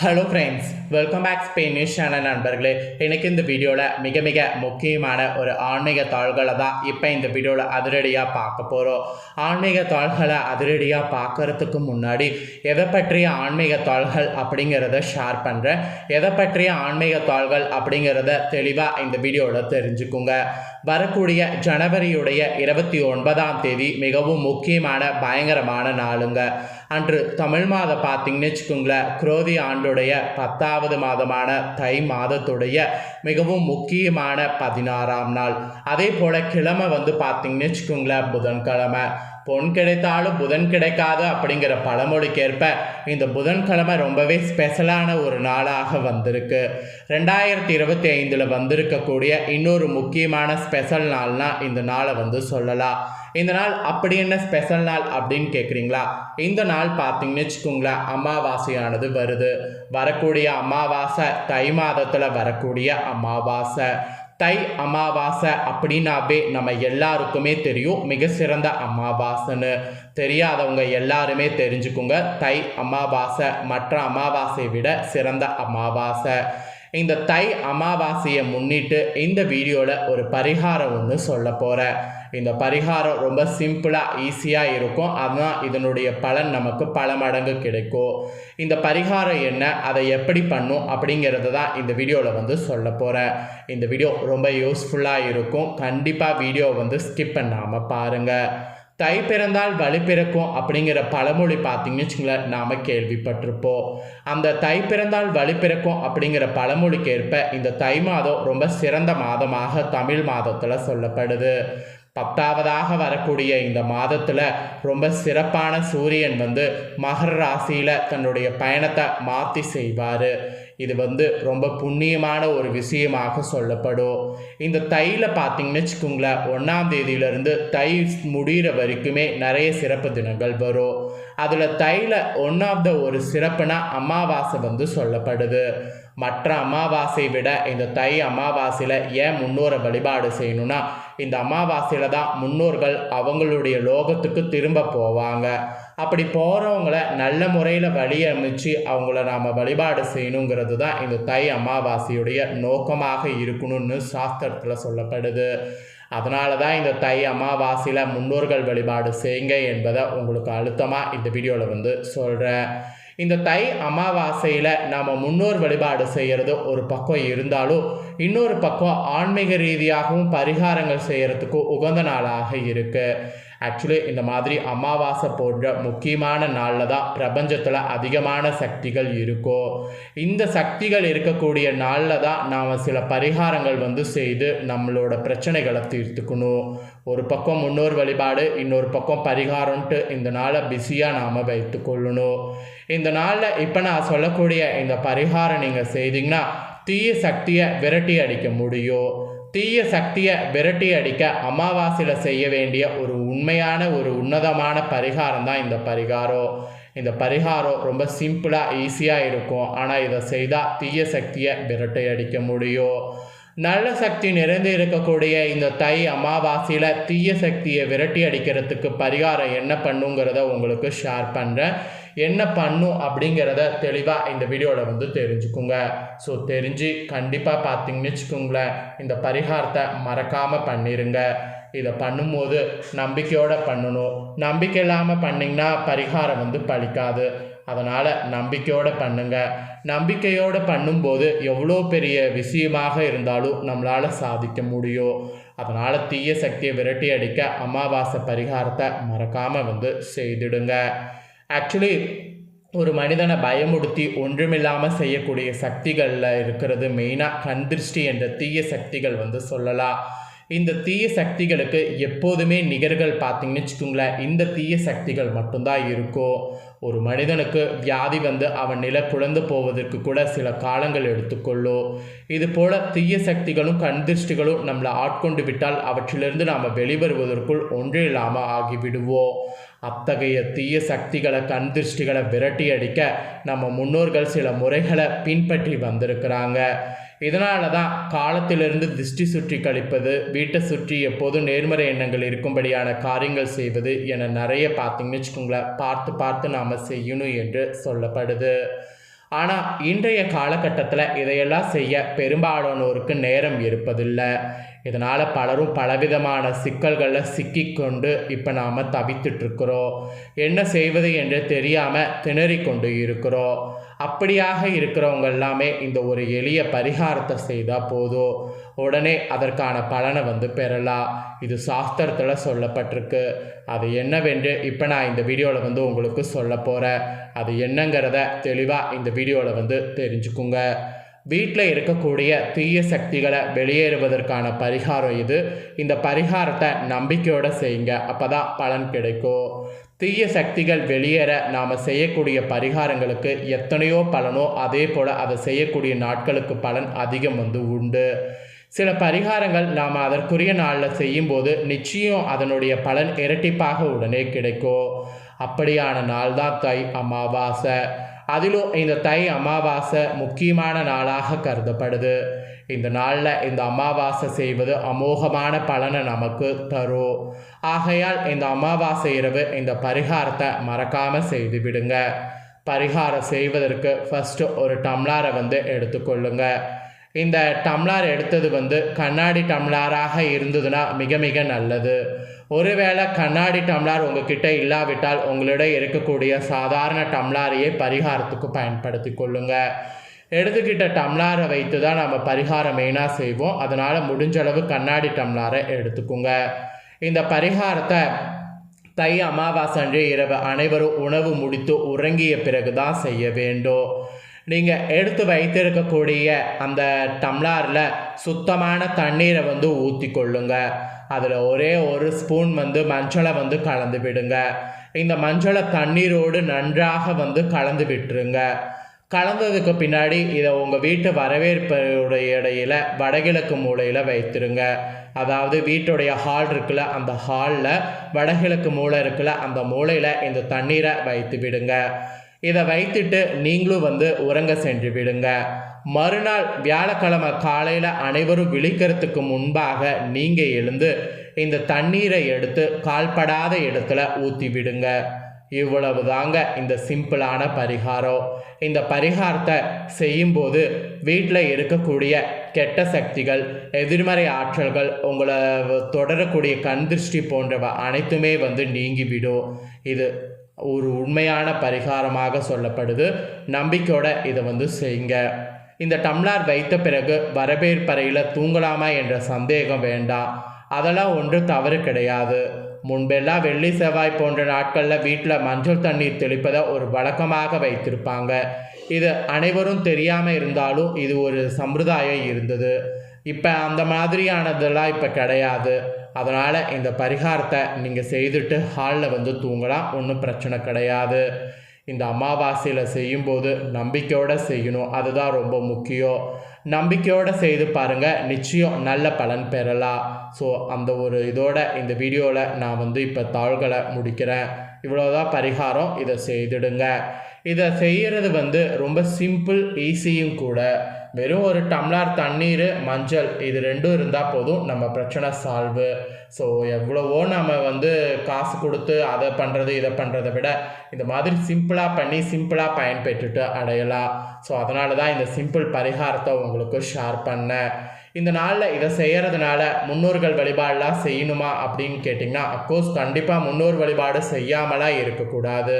Hello friends welcome back news channel நண்பர்களே. எனக்கு இந்த வீடியோவில் மிக மிக முக்கியமான ஒரு ஆன்மீக தாள்களை தான் இப்போ இந்த வீடியோவில் அதிரடியாக பார்க்க போகிறோம் ஆன்மீக தாள்களை அதிரடியாக பார்க்கறதுக்கு முன்னாடி எதை பற்றிய ஆன்மீக தாள்கள் அப்படிங்கிறத ஷேர் பண்ணுறேன் எதை பற்றிய ஆன்மீக தாள்கள் அப்படிங்கிறத தெளிவாக இந்த வீடியோவில் தெரிஞ்சுக்குங்க. வரக்கூடிய ஜனவரியுடைய இருபத்தி ஒன்பதாம் தேதி மிகவும் முக்கியமான பயங்கரமான நாளுங்க. அன்று தமிழ் மாதம் பார்த்தீங்கன்னு வச்சுக்கோங்களேன் குரோதி ஆண்டுடைய பத்தாவது மாதமான தை மாதத்துடைய மிகவும் முக்கியமான பதினாறாம் நாள். அதே போல் கிழமை வந்து பார்த்தீங்கன்னு வச்சுக்கோங்களேன் புதன்கிழமை. பொன் கிடைத்தாலும் புதன் கிடைக்காது அப்படிங்கிற பழமொழிக்கேற்ப இந்த புதன்கிழமை ரொம்பவே ஸ்பெஷலான ஒரு நாளாக வந்திருக்கு. ரெண்டாயிரத்தி இருபத்தி ஐந்தில் வந்திருக்கக்கூடிய இன்னொரு முக்கியமான ஸ்பெஷல் நாள்னால் இந்த நாளை வந்து சொல்லலாம். இந்த நாள் அப்படி என்ன ஸ்பெஷல் நாள் அப்படின்னு கேட்குறீங்களா இந்த நாள் பார்த்தீங்கன்னு வச்சுக்கோங்களேன் அமாவாசையானது வருது. வரக்கூடிய அமாவாசை தை மாதத்தில் வரக்கூடிய அமாவாசை. தை அமாவாசை அப்படின்னாவே நம்ம எல்லாருக்குமே தெரியும். மிக சிறந்த அமாவாசைன்னு. தெரியாதவங்க எல்லாருமே தெரிஞ்சுக்குங்க. தை அமாவாசை மற்ற அமாவாசையை விட சிறந்த அமாவாசை. இந்த தை அமாவாசையை முன்னிட்டு இந்த வீடியோவில் ஒரு பரிகாரம் ஒன்று சொல்ல போகிறேன் இந்த பரிகாரம் ரொம்ப சிம்பிளாக ஈஸியாக இருக்கும். அதுதான் இதனுடைய பலன் நமக்கு பல மடங்கு கிடைக்கும். இந்த பரிகாரம் என்ன அதை எப்படி பண்ணும் அப்படிங்கிறத தான் இந்த வீடியோவில் வந்து சொல்ல போகிறேன் இந்த வீடியோ ரொம்ப யூஸ்ஃபுல்லாக இருக்கும். கண்டிப்பாக வீடியோ வந்து ஸ்கிப் பண்ணாமல் பாருங்கள் தை பிறந்தால் வலி பிறக்கும் அப்படிங்கிற பழமொழி பார்த்தீங்கன்னு வச்சுங்களேன் நாம் கேள்விப்பட்டிருப்போம். அந்த தை பிறந்தால் வலி பிறக்கும் அப்படிங்கிற பழமொழிக்கு ஏற்ப இந்த தை மாதம் ரொம்ப சிறந்த மாதமாக தமிழ் மாதத்தில் சொல்லப்படுது. பத்தாவதாக வரக்கூடிய இந்த மாதத்தில் ரொம்ப சிறப்பான சூரியன் வந்து மகர ராசியில் தன்னுடைய பயணத்தை மாற்றி செய்வார். இது வந்து ரொம்ப புண்ணியமான ஒரு விஷயமாக சொல்லப்படும். இந்த தையில் பார்த்தீங்கன்னு வச்சுக்கோங்களேன் ஒன்றாம் தேதியிலேருந்து தை முடிகிற வரைக்குமே நிறைய சிறப்பு தினங்கள் வரும். அதில் தையில் ஒன் ஆஃப் த ஒரு சிறப்புனா அமாவாசை வந்து சொல்லப்படுது. மற்ற அமாவாசை விட இந்த தை அமாவாசையில் ஏன் முன்னோரை வழிபாடு செய்யணும்னா இந்த அமாவாசையில் தான் முன்னோர்கள் அவங்களுடைய லோகத்துக்கு திரும்ப போவாங்க. அப்படி போகிறவங்கள நல்ல முறையில் வழி அமைச்சு அவங்கள நாம் வழிபாடு செய்யணுங்கிறது தான் இந்த தை அமாவாசையுடைய நோக்கமாக இருக்கணும்னு சாஸ்திரத்தில் சொல்லப்படுது. அதனால தான் இந்த தை அமாவாசையில் முன்னோர்கள் வழிபாடு செய்யுங்க என்பதை உங்களுக்கு அழுத்தமாக இந்த வீடியோவில் வந்து சொல்கிறேன் இந்த தை அமாவாசையில் நாம் முன்னோர் வழிபாடு செய்கிறது ஒரு பக்கம் இருந்தாலும் இன்னொரு பக்கம் ஆன்மீக ரீதியாகவும் பரிகாரங்கள் செய்கிறதுக்கும் உகந்த நாளாக இருக்குது ஆக்சுவலி இந்த மாதிரி அமாவாசை போன்ற முக்கியமான நாளில் தான் பிரபஞ்சத்தில் அதிகமான சக்திகள் இருக்கும் இந்த சக்திகள் இருக்கக்கூடிய நாளில் தான் நாம் சில பரிகாரங்கள் வந்து செய்து நம்மளோட பிரச்சனைகளை தீர்த்துக்கணும். ஒரு பக்கம் முன்னோர் வழிபாடு இன்னொரு பக்கம் பரிகாரம்ட்டு இந்த நாளை பிஸியாக நாம் வைத்துக்கொள்ளணும் இந்த நாளில் இப்போ நான் சொல்லக்கூடிய இந்த பரிகாரம் நீங்கள் செய்தீங்கன்னா தீய சக்தியை விரட்டி அடிக்க முடியும். தீய சக்தியை விரட்டி அடிக்க அமாவாசையில் செய்ய வேண்டிய ஒரு உண்மையான ஒரு உன்னதமான பரிகாரம் தான் இந்த பரிகாரம் இந்த பரிகாரம் ரொம்ப சிம்பிளாக ஈஸியாக இருக்கும். ஆனால் இதை செய்தால் தீய சக்தியை விரட்டை அடிக்க முடியும். நல்ல சக்தி நிறைந்து இருக்கக்கூடிய இந்த தை அமாவாசையில் தீய சக்தியை விரட்டி அடிக்கிறதுக்கு பரிகாரம் என்ன பண்ணுங்கிறத உங்களுக்கு ஷேர் பண்ணுறேன் என்ன பண்ணும் அப்படிங்கிறத தெளிவாக இந்த வீடியோவில் வந்து தெரிஞ்சுக்குங்க. ஸோ தெரிஞ்சு கண்டிப்பாக பார்த்தீங்கன்னு வச்சுக்கோங்களேன் இந்த பரிகாரத்தை மறக்காமல் பண்ணிடுங்க இதை பண்ணும்போது நம்பிக்கையோடு பண்ணணும். நம்பிக்கை இல்லாமல் பண்ணிங்கன்னா பரிகாரம் வந்து பலிக்காது அதனால் நம்பிக்கையோடு பண்ணுங்க. நம்பிக்கையோடு பண்ணும்போது எவ்வளோ பெரிய விஷயமாக இருந்தாலும் நம்மளால் சாதிக்க முடியும். அதனால் தீய சக்தியை விரட்டி அடிக்க அமாவாசை பரிகாரத்தை மறக்காமல் வந்து செய்திடுங்க. ஆக்சுவலி ஒரு மனிதனை பயமுடுத்தி ஒன்றுமில்லாமல் செய்யக்கூடிய சக்திகளில் இருக்கிறது மெயினாக கந்திருஷ்டி என்ற தீய சக்திகள் வந்து சொல்லலாம். இந்த தீய சக்திகளுக்கு எப்போதுமே நிகர்கள் பார்த்தீங்கன்னு வச்சுக்கோங்களேன் இந்த தீய சக்திகள் மட்டும்தான் இருக்கும். ஒரு மனிதனுக்கு வியாதி வந்து அவன் நில குழந்து போவதற்கு கூட சில காலங்கள் எடுத்துக்கொள்ளும். இது போல தீய சக்திகளும் கண்திருஷ்டிகளும் நம்மளை ஆட்கொண்டு விட்டால் அவற்றிலிருந்து நாம் வெளிவருவதற்குள் ஒன்றே இல்லாமல் ஆகிவிடுவோம். அத்தகைய தீய சக்திகளை கண் திருஷ்டிகளை விரட்டி அடிக்க நம்ம முன்னோர்கள் சில முறைகளை பின்பற்றி வந்திருக்கிறாங்க. இதனால தான் காலத்திலிருந்து திருஷ்டி சுற்றி கழிப்பது வீட்டை சுற்றி எப்போதும் நேர்மறை எண்ணங்கள் இருக்கும்படியான காரியங்கள் செய்வது என நிறைய பார்த்தீங்கன்னு வச்சுக்கோங்களேன். பார்த்து பார்த்து நாம் செய்யணும் என்று சொல்லப்படுது. ஆனால் இன்றைய காலகட்டத்தில் இதையெல்லாம் செய்ய பெரும்பாலானோருக்கு நேரம் இருப்பதில்லை. இதனால் பலரும் பலவிதமான சிக்கல்களில் சிக்கிக்கொண்டு இப்போ நாம் தவித்துட்ருக்கிறோம் என்ன செய்வது என்று தெரியாமல் திணறிக்கொண்டு இருக்கிறோம். அப்படியாக இருக்கிறவங்க எல்லாமே இந்த ஒரு எளிய பரிகாரத்தை செய்தால் போதும். உடனே அதற்கான பலனை வந்து பெறலாம். இது சாஸ்திரத்தில் சொல்லப்பட்டிருக்கு. அது என்னவென்று இப்போ நான் இந்த வீடியோவில் வந்து உங்களுக்கு சொல்ல போகிறேன் அது என்னங்கிறத தெளிவாக இந்த வீடியோவில் வந்து தெரிஞ்சுக்குங்க. வீட்டில் இருக்கக்கூடிய தீய சக்திகளை வெளியேறுவதற்கான பரிகாரம் இது. இந்த பரிகாரத்தை நம்பிக்கையோடு செய்யுங்க. அப்போ தான் பலன் கிடைக்கும். தீய சக்திகள் வெளியேற நாம் செய்யக்கூடிய பரிகாரங்களுக்கு எத்தனையோ பலனோ அதே போல் அதை செய்யக்கூடிய நாட்களுக்கு பலன் அதிகம் வந்து உண்டு. சில பரிகாரங்கள் நாம் அதற்குரிய நாளில் செய்யும்போது நிச்சயம் அதனுடைய பலன் இரட்டிப்பாக உடனே கிடைக்கும். அப்படியான நாள் தான் தை அமாவாசை. அதிலும் இந்த தை அமாவாசை முக்கியமான நாளாக கருதப்படுது. இந்த நாளில் இந்த அமாவாசை செய்வது அமோகமான பலனை நமக்கு தரும். ஆகையால் இந்த அமாவாசை இரவு இந்த பரிகாரத்தை மறக்காமல் செய்து விடுங்க. பரிகாரம் செய்வதற்கு ஃபஸ்ட்டு ஒரு டம்ளாரை வந்து எடுத்துக்கொள்ளுங்க இந்த டம்ளார் எடுத்தது வந்து கண்ணாடி டம்ளாராக இருந்ததுன்னா மிக மிக நல்லது. ஒருவேளை கண்ணாடி டம்ளார் உங்ககிட்ட இல்லாவிட்டால் உங்களிடம் இருக்கக்கூடிய சாதாரண டம்ளாரையே பரிகாரத்துக்கு பயன்படுத்தி கொள்ளுங்க. எடுத்துக்கிட்ட டம்ளாரை வைத்து தான் நம்ம பரிகாரம் மெயினாக செய்வோம். அதனால் முடிஞ்ச அளவு கண்ணாடி டம்ளாரை எடுத்துக்கோங்க. இந்த பரிகாரத்தை தை அமாவாசை அன்று இரவு அனைவரும் உணவு முடித்து உறங்கிய பிறகு தான் செய்ய வேண்டும். நீங்கள் எடுத்து வைத்திருக்கக்கூடிய அந்த டம்ளாரில் சுத்தமான தண்ணீரை வந்து ஊற்றி கொள்ளுங்க அதில் ஒரே ஒரு ஸ்பூன் வந்து மஞ்சளை வந்து கலந்து விடுங்க. இந்த மஞ்சளை தண்ணீரோடு நன்றாக வந்து கலந்து விட்டுருங்க. கலந்ததுக்கு பின்னாடி இதை உங்கள் வீட்டு வரவேற்புடைய இடையில வடகிழக்கு மூலையில் வைத்திருங்க. அதாவது வீட்டுடைய ஹால் இருக்குல்ல அந்த ஹாலில் வடகிழக்கு மூளை இருக்குல்ல அந்த மூலையில் இந்த தண்ணீரை வைத்து விடுங்க. இதை வைத்துட்டு நீங்களும் வந்து உறங்க சென்று விடுங்க. மறுநாள் வியாழக்கிழமை காலையில் அனைவரும் விழிக்கிறதுக்கு முன்பாக நீங்கள் எழுந்து இந்த தண்ணீரை எடுத்து கால்படாத இடத்துல ஊற்றி விடுங்க. இவ்வளவு தாங்க இந்த சிம்பிளான பரிகாரம். இந்த பரிகாரத்தை செய்யும்போது வீட்டில் இருக்கக்கூடிய கெட்ட சக்திகள் எதிர்மறை ஆற்றல்கள் உங்களை தொடரக்கூடிய கண் திருஷ்டி போன்றவை அனைத்துமே வந்து நீங்கிவிடும். இது ஒரு உண்மையான பரிகாரமாக சொல்லப்படுது. நம்பிக்கையோட இதை வந்து செய்யுங்க. இந்த டம்ளார் வைத்த பிறகு வரவேற்பறையில் தூங்கலாமா என்ற சந்தேகம் வேண்டாம். அதெல்லாம் ஒன்று தவறு கிடையாது. முன்பெல்லாம் வெள்ளி செவ்வாய் போன்ற நாட்களில் வீட்டில் மஞ்சள் தண்ணீர் தெளிப்பதை ஒரு வழக்கமாக வைத்திருப்பாங்க. இது அனைவரும் தெரியாமல் இருந்தாலும் இது ஒரு சம்பிரதாயம் இருந்தது. இப்போ அந்த மாதிரியானதெல்லாம் இப்போ கிடையாது. அதனால் இந்த பரிகாரத்தை நீங்கள் செய்துட்டு ஹாலில் வந்து தூங்கலாம். ஒன்றும் பிரச்சனை கிடையாது. இந்த அமாவாசையில் செய்யும்போது நம்பிக்கையோடு செய்யணும். அதுதான் ரொம்ப முக்கியம். நம்பிக்கையோடு செய்து பாருங்கள் நிச்சயம் நல்ல பலன் பெறலாம். ஸோ அந்த ஒரு இதோட இந்த வீடியோவில் நான் வந்து இப்போ தாள்களை முடிக்கிறேன். இவ்வளோதான் பரிகாரம். இதை செய்துடுங்க. இதை செய்கிறது வந்து ரொம்ப சிம்பிள் ஈஸியும் கூட. வெறும் ஒரு டம்ளார் தண்ணீர் மஞ்சள் இது ரெண்டும் இருந்தால் போதும் நம்ம பிரச்சனை சால்வு ஸோ எவ்வளவோ நம்ம வந்து காசு கொடுத்து அதை பண்ணுறது இதை பண்ணுறதை விட இந்த மாதிரி சிம்பிளாக பண்ணி சிம்பிளாக பயன்பெற்றுட்டு அடையலாம். ஸோ அதனால தான் இந்த சிம்பிள் பரிகாரத்தை உங்களுக்கு ஷேர் பண்ணேன். இந்த நாளில் இதை செய்கிறதுனால முன்னோர்கள் வழிபாடெலாம் செய்யணுமா அப்படின்னு கேட்டிங்கன்னா அஃப்கோர்ஸ் கண்டிப்பாக முன்னோர் வழிபாடு செய்யாமலாம் இருக்கக்கூடாது.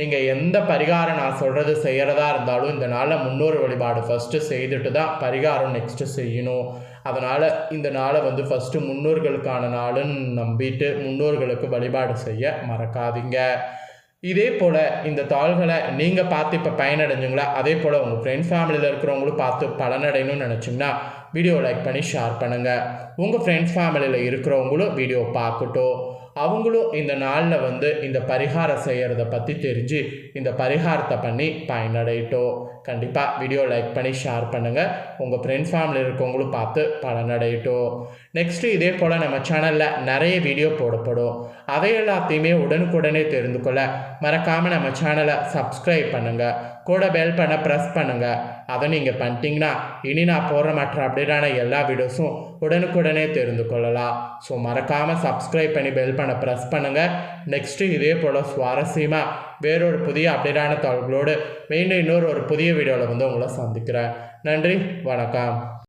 நீங்கள் எந்த பரிகாரம் நான் சொல்கிறது செய்கிறதா இருந்தாலும் இந்த நாளில் முன்னோர் வழிபாடு ஃபஸ்ட்டு செய்துட்டு தான் பரிகாரம் நெக்ஸ்ட்டு செய்யணும். அதனால் இந்த நாளை வந்து ஃபஸ்ட்டு முன்னோர்களுக்கான நாளுன்னு நம்பிட்டு முன்னோர்களுக்கு வழிபாடு செய்ய மறக்காதீங்க. இதே போல் இந்த தாள்களை நீங்கள் பார்த்து இப்போ பயனடைஞ்சிங்களா? அதே போல் உங்கள் ஃப்ரெண்ட்ஸ் ஃபேமிலியில் இருக்கிறவங்களும் பார்த்து பலனடையணும்னு நினச்சிங்கன்னா வீடியோ லைக் பண்ணி ஷேர் பண்ணுங்கள் உங்கள் ஃப்ரெண்ட்ஸ் ஃபேமிலியில் இருக்கிறவங்களும் வீடியோ பார்க்கட்டும். அவங்களும் இந்த நாளில் வந்து இந்த பரிகாரம் செய்கிறத பற்றி தெரிஞ்சு இந்த பரிகாரத்தை பண்ணி பயனடையட்டும். கண்டிப்பாக வீடியோ லைக் பண்ணி ஷேர் பண்ணுங்கள் உங்கள் ஃப்ரெண்ட்ஸ் ஃபேமிலி இருக்கவங்களும் பார்த்து பலனடையட்டும். நெக்ஸ்ட்டு இதே போல் நம்ம சேனலில் நிறைய வீடியோ போடப்படும். அதை எல்லாத்தையுமே உடனுக்குடனே தெரிந்து கொள்ள மறக்காமல் நம்ம சேனலை சப்ஸ்கிரைப் பண்ணுங்கள் கூட பெல் பண்ண ப்ரெஸ் பண்ணுங்கள் அதை நீங்கள் பண்ணிட்டீங்கன்னா இனி நான் போடுற மற்ற அப்டேட்டான எல்லா வீடியோஸும் உடனுக்குடனே தெரிந்து கொள்ளலாம். ஸோ மறக்காமல் சப்ஸ்கிரைப் பண்ணி பெல் பண்ண ப்ரெஸ் பண்ணுங்கள் நெக்ஸ்ட்டு இதே போல் சுவாரஸ்யமாக வேறொரு புதிய அப்டேட்டான தகவல்களோடு மீண்டும் இன்னொரு ஒரு புதிய வீடியோவில் வந்து உங்களை சந்திக்கிறேன். நன்றி வணக்கம்.